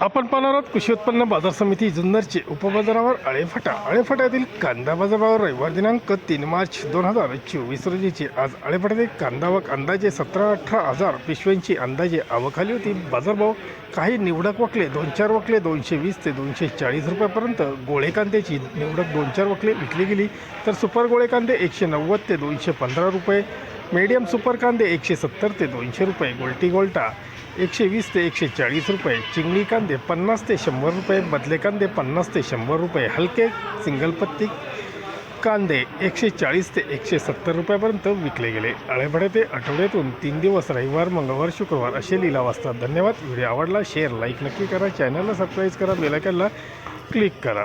आपण पाहणार आहोत कृषी उत्पन्न बाजार समिती जुन्नरचे उपबाजारावर आळेफाटा आळेफाट्यातील कांदा बाजारावर रविवार दिनांक तीन मार्च दोन हजार चोवीस रोजीचे. आज आळेफाट्यातील कांदा वक अंदाजे सतरा अठरा हजार पिशव्यांची अंदाजे आवक आली होती. बाजारभाव काही निवडक वकले दोन चार वकले दोनशे वीस ते दोनशे चाळीस रुपयापर्यंत गोळे कांद्याची निवडक दोन चार वकले विकली गेली. तर सुपर गोळे कांदे एकशे नव्वद ते दोनशे पंधरा रुपये मीडियम सुपर कांदे एकशे सत्तर ते दोनशे रुपये गोल्टी गोल्टा एकशे वीस ते एकशे चाळीस रुपये चिंगळी कांदे पन्नास ते शंभर रुपये बदले कांदे पन्नास ते शंभर रुपये हलके सिंगल पत्ती कांदे एकशे चाळीस ते एकशे सत्तर रुपयापर्यंत विकले गेले. आळेभडे ते आठवड्यातून तीन दिवस रविवार मंगळवार शुक्रवार असे लिलाव असतात धन्यवाद. व्हिडिओ आवडला शेअर लाईक नक्की करा. चॅनलला सबस्क्राईब करा बेलायकनला क्लिक करा.